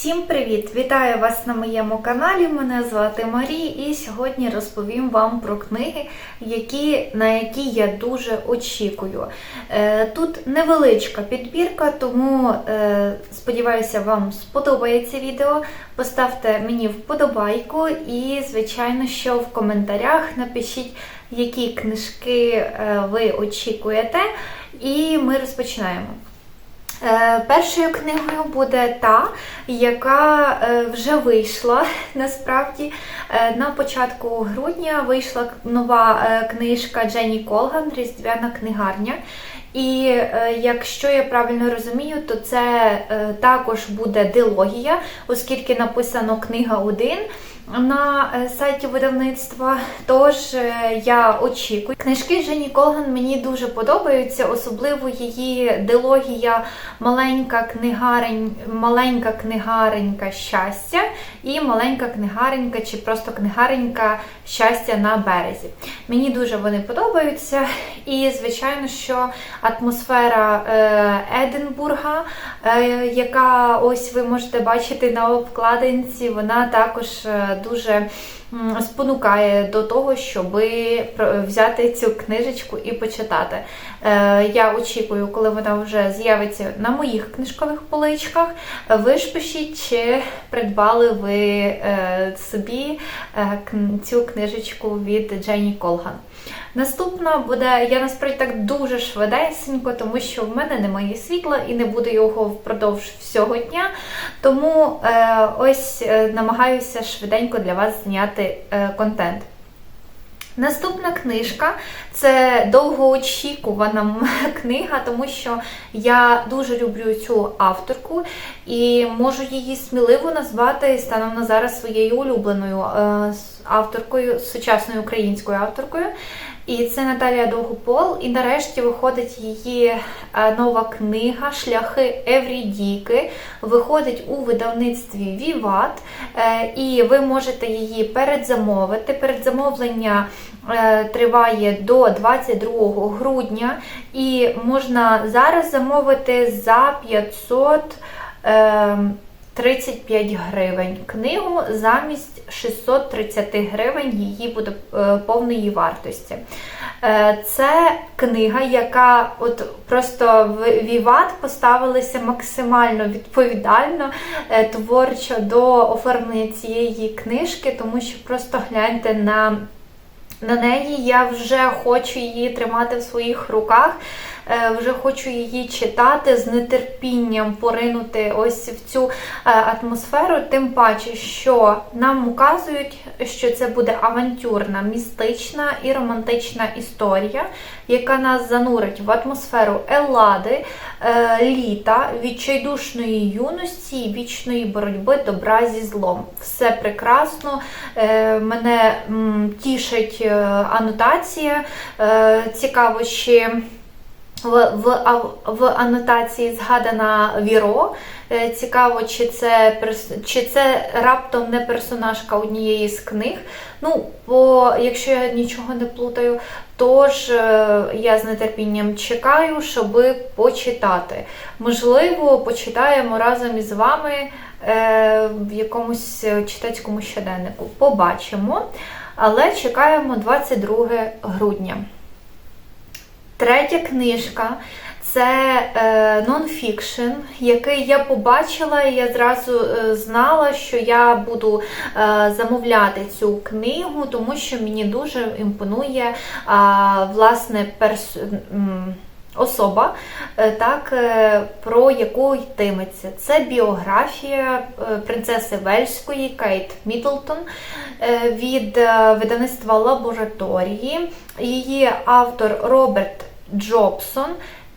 Всім привіт! Вітаю вас на моєму каналі. Мене звати Марія, і сьогодні розповім вам про книги, які, на які я дуже очікую. Е, Тут невеличка підбірка, тому е, сподіваюся, вам сподобається відео. Поставте мені вподобайку і, звичайно, що в коментарях напишіть, які книжки е, ви очікуєте. І ми розпочинаємо. Е, Першою книгою буде та, яка е, вже вийшла насправді. Е, На початку грудня вийшла нова книжка Дженні Колган Різдвяна книгарня. І якщо я правильно розумію, то це також буде дилогія, оскільки написано книга 1 на е, сайті видавництва. Тож е, я очікую. Книжки Жені Колган мені дуже подобаються, особливо її дилогія Маленька книгарень, маленька книгаренька щастя і маленька книгаренька чи просто книгаренька щастя на березі. Мені дуже вони подобаються. І, звичайно, що атмосфера е, Единбурга, яка ось ви можете бачити на обкладинці, вона також дуже спонукає до того, щоб взяти цю книжечку і почитати. Е, Я очікую, коли вона вже з'явиться на моїх книжкових поличках. Ви ж пишіть, чи придбали ви е, собі е, цю книжечку від Дженні Колган. Наступна буде, я насправді так дуже швидесенько, тому що в мене немає світла і не буде його впродовж всього дня. Тому е, ось е, намагаюся швиденько для вас зняти е, контент. Наступна книжка це довгоочікувана книга, тому що я дуже люблю цю авторку і можу її сміливо назвати станом на зараз своєю улюбленою е, авторкою, сучасною українською авторкою. І це Наталія Довгопол. І нарешті виходить її е, нова книга Шляхи Еврідіки. Виходить у видавництві Віват. Е, І ви можете її передзамовити. Передзамовлення триває до 22 грудня, і можна зараз замовити за 500. Е, 35 гривень книгу замість 630 гривень її буде е, повної вартості. Е, Це книга, яка от просто в Віват поставилися максимально відповідально, е, творчо до оформлення цієї книжки, тому що просто гляньте на. На неї. Я вже хочу її тримати в своїх руках, е, вже хочу її читати з нетерпінням поринути ось в цю е, атмосферу. Тим паче, що нам указують, що це буде авантюрна, містична і романтична історія, яка нас занурить в атмосферу Еллади, е, літа, відчайдушної юності і вічної боротьби добра зі злом. Все прекрасно. Е, Мене тішить е, анотація. Е, Цікаво, чи в, в, в анотації згадана Віро. Е, Цікаво, чи це, чи це раптом не персонажка однієї з книг. Ну, бо якщо я нічого не плутаю, тож е, я з нетерпінням чекаю, щоб почитати. Можливо, почитаємо разом із вами е, в якомусь е, читацькому щоденнику. Побачимо. Але чекаємо 22 грудня. Третя книжка це е, який я побачила, і я зразу е, знала, що я буду е, замовляти цю книгу, тому що мені дуже імпонує а, власне перс... особа, е, так, е, про яку йтиметься. Це біографія е, принцеси Вельської Кейт Мідлтон е, від е, видавництва лабораторії. Її автор Роберт Джобсон.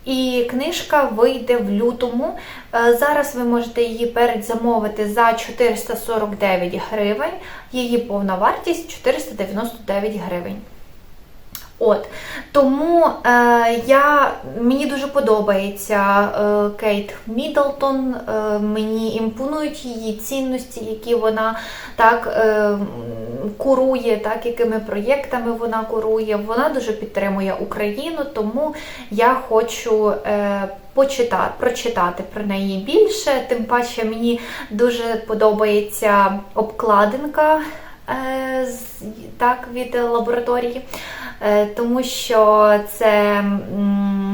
І книжка вийде в лютому. Е, Зараз ви можете її передзамовити за 449 гривень. Її повна вартість 499 гривень. От тому е, я, мені дуже подобається е, Кейт Міддлтон, е, мені імпонують її цінності, які вона так е, курує, так, якими проєктами вона курує. Вона дуже підтримує Україну, тому я хочу. Е, Почитати, прочитати про неї більше, тим паче мені дуже подобається обкладинка е, так, від лабораторії, тому що це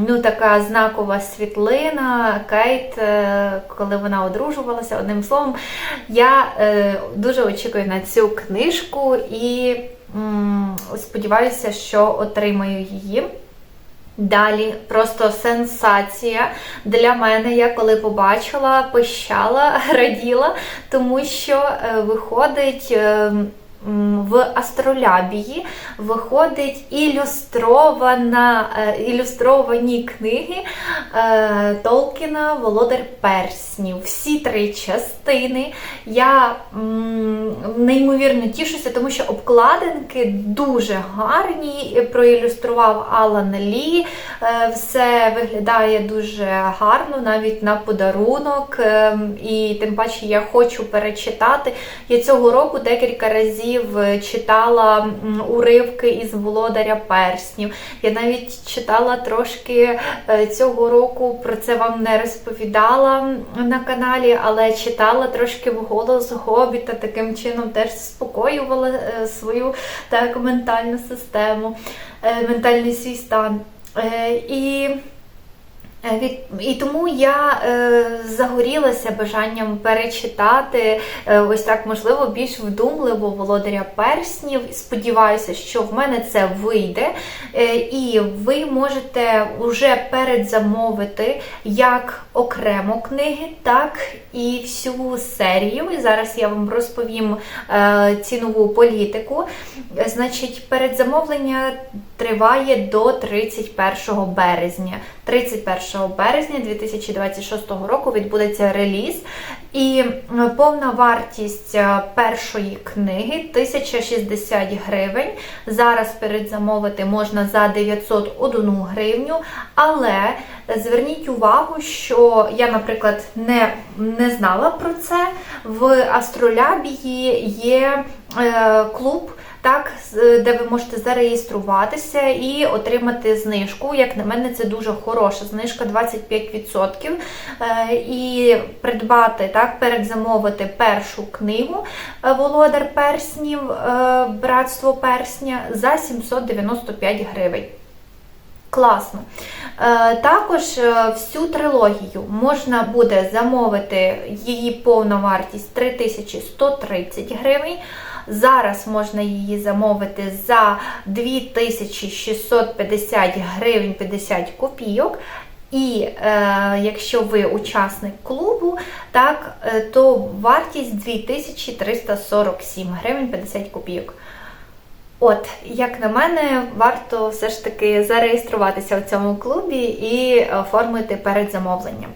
ну, така знакова світлина Кейт, е, коли вона одружувалася. Одним словом, я е, дуже очікую на цю книжку і сподіваюся, що отримаю її. Далі просто сенсація для мене. Я коли побачила, пищала, раділа, тому що е, виходить. В астролябії виходить ілюстрована, е, ілюстровані книги е, Толкіна Володар Перснів. Всі три частини. Я неймовірно тішуся, тому що обкладинки дуже гарні. Проілюстрував Алан Лі. Е, Все виглядає дуже гарно, навіть на подарунок. Е, І тим паче я хочу перечитати. Я цього року декілька разів е, читала уривки із Володаря Перснів. Я навіть читала трошки е, цього року, про це вам не розповідала на каналі, але читала трошки вголос Гобіта, таким чином теж заспокоювала е, свою так, ментальну систему, ментальний свій стан. І І тому я е, загорілася бажанням перечитати е, ось так, можливо, більш вдумливо володаря перснів. Сподіваюся, що в мене це вийде. Е, і ви можете вже передзамовити як окремо книги, так і всю серію. І зараз я вам розповім е, цінову політику. Е, Значить, передзамовлення триває до 31 березня. 31 березня 2026 року відбудеться реліз. І повна вартість е, першої книги 1060 гривень. Зараз передзамовити можна за 901 гривню. Але зверніть увагу, що я, наприклад, не, не знала про це. В Астролябії є е, клуб так, де ви можете зареєструватися і отримати знижку. Як на мене, це дуже хороша знижка 25%. Е, І придбати, так, передзамовити першу книгу е, Володар Перснів, е, Братство Персня за 795 гривень. Класно. Також всю трилогію можна буде замовити її повна вартість 3130 гривень. Зараз можна її замовити за 2650 гривень 50 копійок. І е, якщо ви учасник клубу, так, е, то вартість 2347 гривень 50 копійок. От, як на мене, варто все ж таки зареєструватися в цьому клубі і оформити передзамовленням.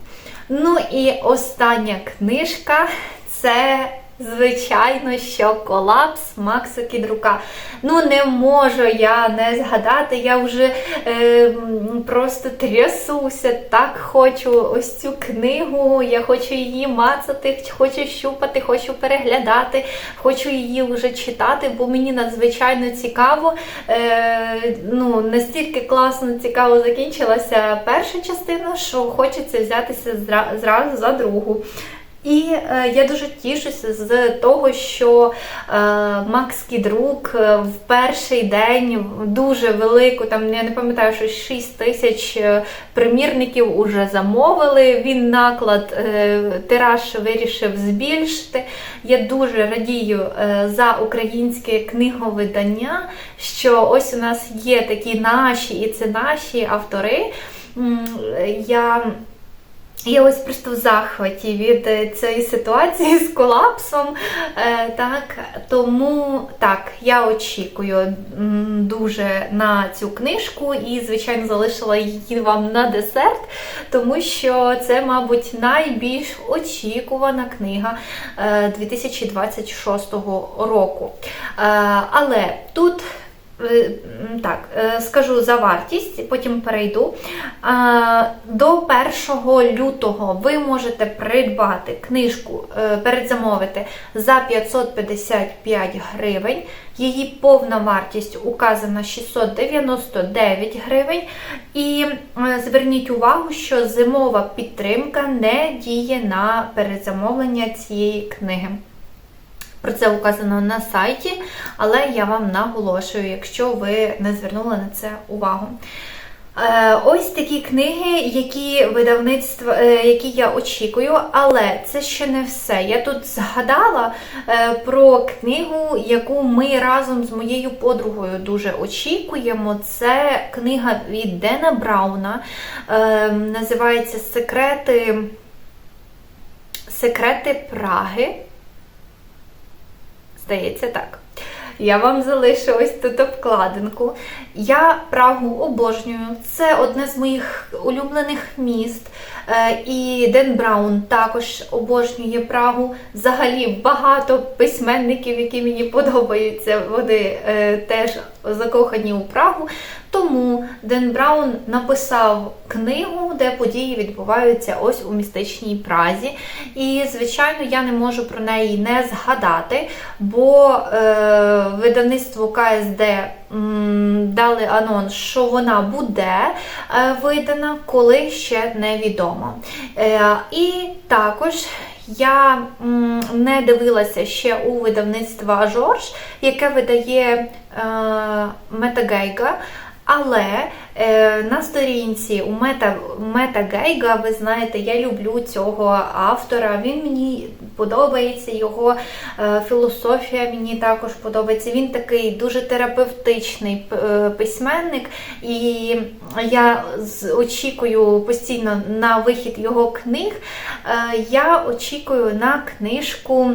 Ну і остання книжка це. Звичайно, що колапс Макса Кідрука. Ну, не можу я не згадати, я вже е, просто трясуся, так хочу ось цю книгу, я хочу її мацати, хочу щупати, хочу переглядати, хочу її вже читати, бо мені надзвичайно цікаво. Е, ну, настільки класно цікаво закінчилася перша частина, що хочеться взятися зразу за другу. І е, я дуже тішуся з того, що е, Макс Кідрук е, в перший день дуже велику, там я не пам'ятаю, що 6 тисяч е, примірників уже замовили. Він наклад е, тираж вирішив збільшити. Я дуже радію е, за українське книговидання, що ось у нас є такі наші, і це наші автори. Я я ось просто в захваті від е, цієї ситуації з колапсом. Е, так, тому так, я очікую дуже на цю книжку і, звичайно, залишила її вам на десерт, тому що це, мабуть, найбільш очікувана книга е, 2026 року. Е, але тут так, е, скажу за вартість, потім перейду. До 1 лютого ви можете придбати книжку, е, передзамовити за 555 гривень. Її повна вартість указана 699 гривень. І е, зверніть увагу, що зимова підтримка не діє на передзамовлення цієї книги. Про це указано на сайті, але я вам наголошую, якщо ви не звернули на це увагу. Е, Ось такі книги, які видавництва, е, які я очікую, але це ще не все. Я тут згадала е, про книгу, яку ми разом з моєю подругою дуже очікуємо. Це книга від Дена Брауна. Називається Секрети, Секрети Праги. Здається, так. Я вам залишу ось тут обкладинку. Я Прагу обожнюю. Це одне з моїх улюблених міст. Е, І Ден Браун також обожнює Прагу. Взагалі багато письменників, які мені подобаються, вони е, теж закохані у Прагу. Тому Ден Браун написав книгу, де події відбуваються ось у містичній Празі. І, звичайно, я не можу про неї не згадати, бо е, видавництво КСД дали анонс, що вона буде е, видана, коли ще невідомо. Е, і також. Я не дивилася ще у видавництва Жорж, яке видає е, Метагейга. Але е, на сторінці у Мета, Мета Гейга, ви знаєте, я люблю цього автора. Він мені подобається, його е, філософія мені також подобається. Він такий дуже терапевтичний е, письменник, і я очікую постійно на вихід його книг. Е, я очікую на книжку.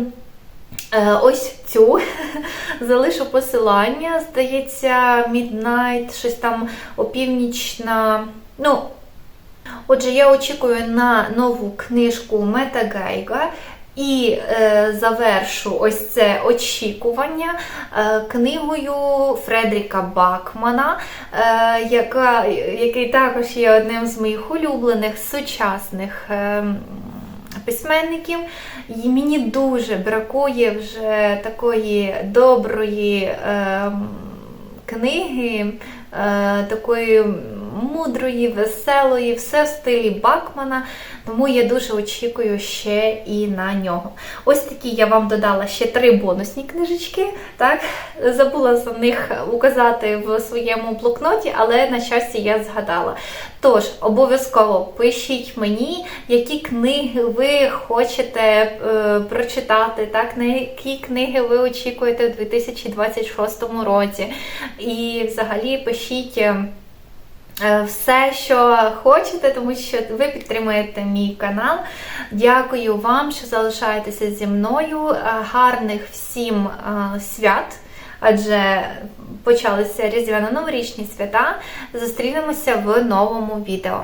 Е, Ось цю залишу посилання. Здається, Midnight, щось там опівнічна. Ну, отже, я очікую на нову книжку Мета Гейга. І е, завершу ось це очікування е, книгою Фредріка Бакмана, е, яка, який також є одним з моїх улюблених сучасних е, письменників. І мені дуже бракує вже такої доброї е, книги, е, такої мудрої, веселої, все в стилі Бакмана. Тому я дуже очікую ще і на нього. Ось такі я вам додала ще три бонусні книжечки. Так, забула за них указати в своєму блокноті, але на щастя я згадала. Тож, обов'язково пишіть мені, які книги ви хочете е, прочитати, так, на які книги ви очікуєте у 2026 році. І взагалі пишіть. Е, Все, що хочете, тому що ви підтримуєте мій канал. Дякую вам, що залишаєтеся зі мною. Е, Гарних всім е, свят, адже почалися різдвяно-новорічні свята. Зустрінемося в новому відео.